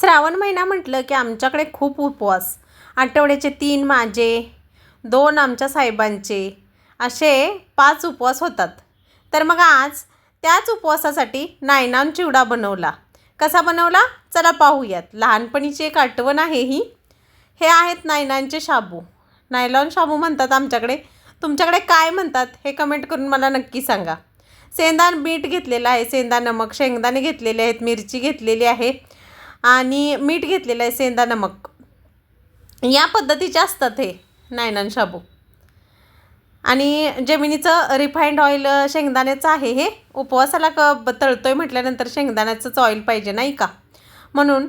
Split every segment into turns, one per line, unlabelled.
श्रावण महिना म्हटलं की आमच्याकडे खूप उपवास. आठवड्याचे तीन माझे दोन आमच्या साहेबांचे असे पाच उपवास होतात. तर मग आज त्याच उपवासासाठी नायनान चिवडा बनवला. कसा बनवला? चला पाहूयात. लहानपणीची एक आठवण आहे ही. हे आहेत नायनांचे शाबू. नायलॉन शाबू म्हणतात आमच्याकडे. तुमच्याकडे काय म्हणतात हे कमेंट करून मला नक्की सांगा. सेंदा मीठ घेतलेलं आहे. सेंदा नमक शेंगदाणे घेतलेले आहेत मिरची घेतलेली आहे. आणि मीठ घेतलेलं आहे सेंदा नमक. या पद्धतीचे असतात हे नायनान शाबू. आणि जमिनीचं रिफाईंड ऑइल शेंगदाण्याचं आहे हे. उपवासाला क तळतो तळतोय म्हटल्यानंतर शेंगदाण्याचंच ऑइल पाहिजे नाही का? म्हणून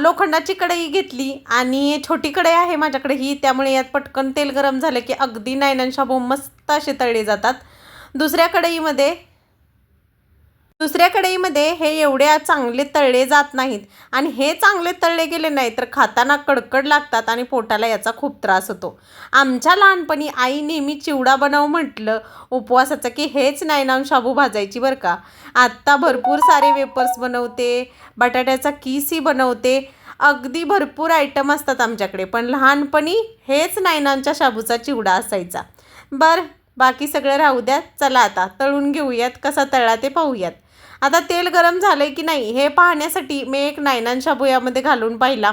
लोखंडाची कढई घेतली आणि छोटी कढई आहे माझ्याकडे ही त्यामुळे यात पटकन तेल गरम झालं की अगदी नायनान शाबू मस्त असे तळले जातात. दुसऱ्या कढईमध्ये दुसऱ्या कढईमध्ये हे एवढे चांगले तळले जात नाहीत. आणि हे चांगले तळले गेले नाही तर खाताना कडकड लागतात आणि पोटाला याचा खूप त्रास होतो. आमच्या लहानपणी आई नेहमी चिवडा बनव म्हटलं उपवासाचं की हेच नायनान शाबू भाजायची बरं का. आत्ता भरपूर सारे वेपर्स बनवते बटाट्याचा किसही बनवते. अगदी भरपूर आयटम असतात आमच्याकडे पण लहानपणी हेच नायनांच्या शाबूचा चिवडा असायचा. बरं बाकी सगळं राहू द्या चला आता तळून घेऊयात कसा तळला ते पाहूयात. आता तेल गरम झालंय की नाही हे पाहण्यासाठी मी एक नायनान शाबू यामध्ये घालून पाहिला.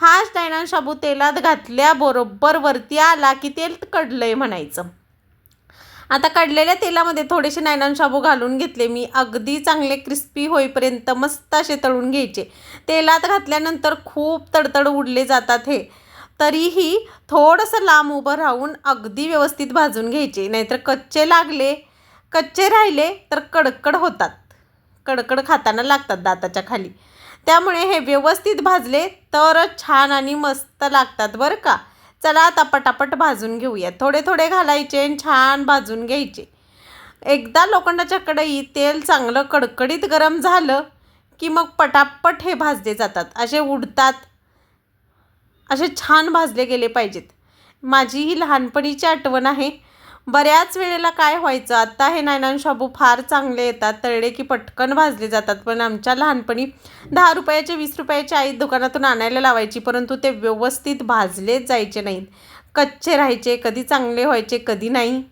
हाच नायनान शाबू तेलात घातल्याबरोबर वरती आला की तेल कडलं आहे म्हणायचं. आता काढलेल्या तेलामध्ये थोडेसे नायनान शाबू घालून घेतले. मी अगदी चांगले क्रिस्पी होईपर्यंत मस्त असे तळून घ्यायचे. तेलात घातल्यानंतर खूप तडतड उडले जातात हे. तरीही थोडंसं लांब उभं राहून अगदी व्यवस्थित भाजून घ्यायचे. नाहीतर कच्चे लागले कच्चे राहिले तर कडकड होतात. कडकड खाताना लागतात दाताच्या खाली. त्यामुळे हे व्यवस्थित भाजले तरच छान आणि मस्त लागतात बरं का. चला आता पटापट भाजून घेऊया. थोडे थोडे घालायचे आणि छान भाजून घ्यायचे. एकदा लोखंडाच्या कढईत तेल चांगलं कडकडीत गरम झालं की मग पटापट हे भाजले जातात. असे उडतात. असे छान भाजले गेले पाहिजेत. माझी ही लहानपणीची आठवण आहे. बऱ्याच वेळेला काय व्हायचं आत्ता हे नायनान शाबू फार चांगले येतात तळले की पटकन भाजले जातात पण आमच्या लहानपणी दहा रुपयाचे वीस रुपयाचे आई दुकानातून आणायला लावायची परंतु ते व्यवस्थित भाजलेच जायचे नाहीत. कच्चे राहायचे कधी चांगले व्हायचे कधी नाही.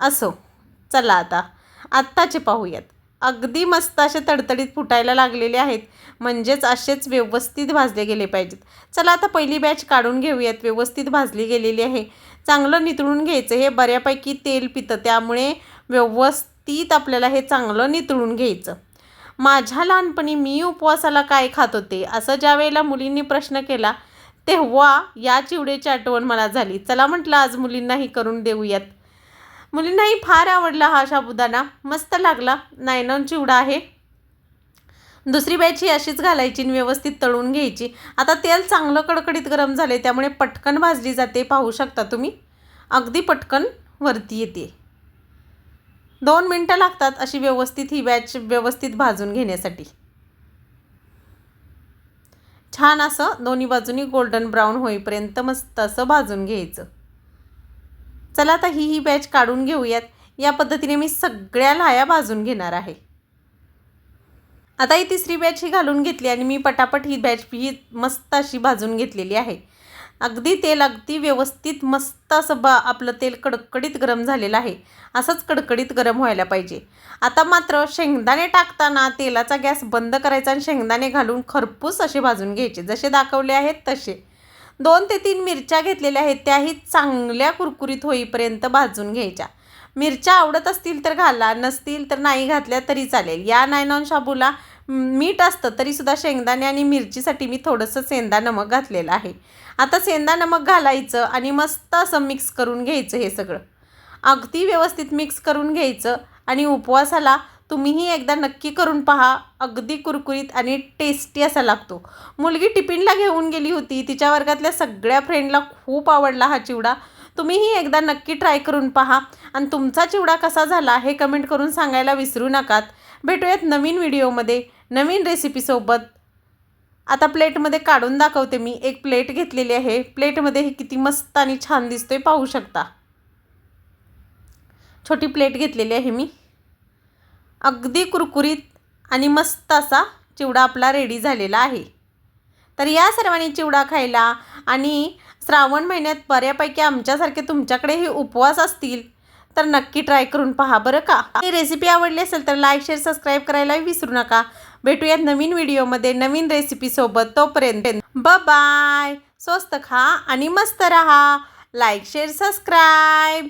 असो चला आता आत्ताचे पाहूयात. अगदी मस्त असे तडतडीत फुटायला लागलेले आहेत म्हणजेच असेच व्यवस्थित भाजले गेले पाहिजेत. चला आता पहिली बॅच काढून घेऊयात व्यवस्थित भाजली गेलेली आहे. चांगलं नितळून घ्यायचं. हे बऱ्यापैकी तेल पितं. त्यामुळे व्यवस्थित आपल्याला हे चांगलं नितळून घ्यायचं. माझ्या लहानपणी मी उपवासाला काय खात होते? असं ज्या वेळेला मुलींनी प्रश्न केला तेव्हा या चिवड्याची आठवण मला झाली. चला म्हटलं आज मुलींनाही करून देऊयात. मुलींनाही फार आवडला हा साबुदाणा मस्त लागला. नायनॉन चिवडा आहे. दुसरी बॅच ही अशीच घालायची आणि व्यवस्थित तळून घ्यायची. आता तेल चांगलं कडकडीत गरम झाले त्यामुळे पटकन भाजली जाते. पाहू शकता तुम्ही? अगदी पटकन वरती येते. दोन मिनटं लागतात अशी व्यवस्थित ही बॅच व्यवस्थित भाजून घेण्यासाठी. छान असं दोन्ही बाजूनी गोल्डन ब्राऊन होईपर्यंत मस्त असं भाजून घ्यायचं. चला आता ही ही बॅच काढून घेऊयात. या पद्धतीने मी सगळ्या लाया भाजून घेणार आहे. आता ही तिसरी बॅच ही घालून घेतली आणि मी पटापट ही बॅच ही मस्त अशी भाजून घेतलेली आहे. अगदी तेल अगदी व्यवस्थित मस्त असं बा आपलं तेल कडकडीत गरम झालेलं आहे. असंच कडकडीत गरम व्हायला पाहिजे. आता मात्र शेंगदाणे टाकताना तेलाचा गॅस बंद करायचा आणि शेंगदाणे घालून खरपूस असे भाजून घ्यायचे. जसे दाखवले आहेत तसे. दोन ते तीन मिरच्या घेतलेल्या आहेत त्याही चांगल्या कुरकुरीत होईपर्यंत भाजून घ्यायच्या. मिरच्या आवडत असतील तर घाला नसतील तर नाही घातल्या तरी चालेल. या नायनॉन शाबूला मीठ असतं तरीसुद्धा शेंगदाणे आणि मिरचीसाठी मी थोडंसं सेंदा नमक घातलेलं आहे. आता सेंदा नमक घालायचं आणि मस्त असं मिक्स करून घ्यायचं हे सगळं. अगदी व्यवस्थित मिक्स करून घ्यायचं आणि उपवासाला तुम्हीही एकदा नक्की करून पहा. अगदी कुरकुरीत आणि टेस्टी असा लागतो. मुलगी टिफिनला घेऊन गेली होती तिच्या वर्गातल्या सगळ्या फ्रेंडला खूप आवडला हा चिवडा. तुम्हीही एकदा नक्की ट्राय करून पहा. आणि तुमचा चिवडा कसा झाला हे कमेंट करून सांगायला विसरू नकात. भेटूयात नवीन व्हिडिओमध्ये नवीन रेसिपीसोबत आता प्लेटमध्ये काढून दाखवते मी. एक प्लेट घेतलेली आहे. प्लेटमध्ये हे किती मस्त आणि छान दिसतोय पाहू शकता. छोटी प्लेट घेतलेली आहे मी. अगदी कुरकुरीत आणि मस्त असा चिवडा आपला रेडी झालेला आहे. तर या सर्वांनी चिवडा खायला आणि श्रावण महिन्यात बऱ्यापैकी आमच्यासारखे तुमच्याकडेही उपवास असतील तर नक्की ट्राय करून पहा बरं का. ही रेसिपी आवडली असेल तर लाईक शेअर सबस्क्राईब करायला विसरू नका. भेटूयात नवीन व्हिडिओमध्ये नवीन रेसिपीसोबत तोपर्यंत ब बाय स्वस्त खा आणि मस्त रहा. Like share subscribe.